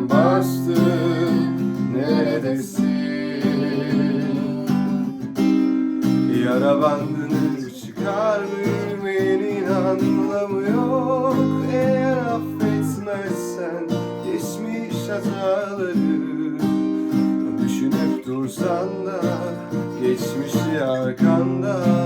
sen bastın neredesin? Yara bandını çıkar büyümenin anlamı yok Eğer affetmezsen geçmiş hataları Düşünüp dursan da geçmişi arkanda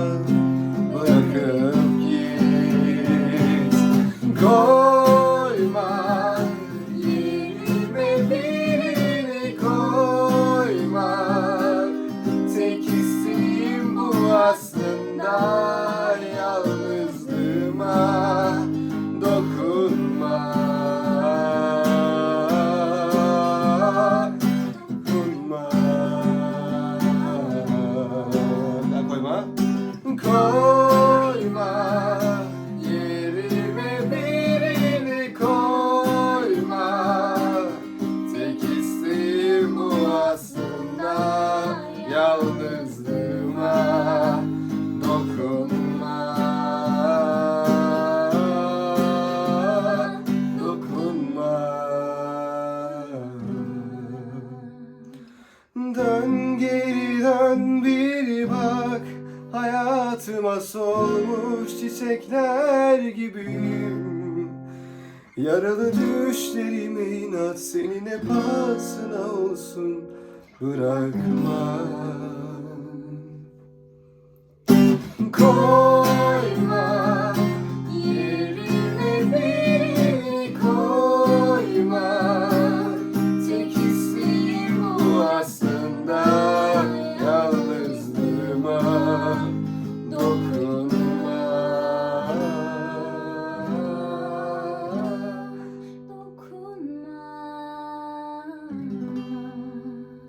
霞んだ。Dön geri dön bir bak Hayatıma solmuş çiçekler gibiyim. Yaralı düşlerime inat senin hep pahasına olsun Bırakma Koy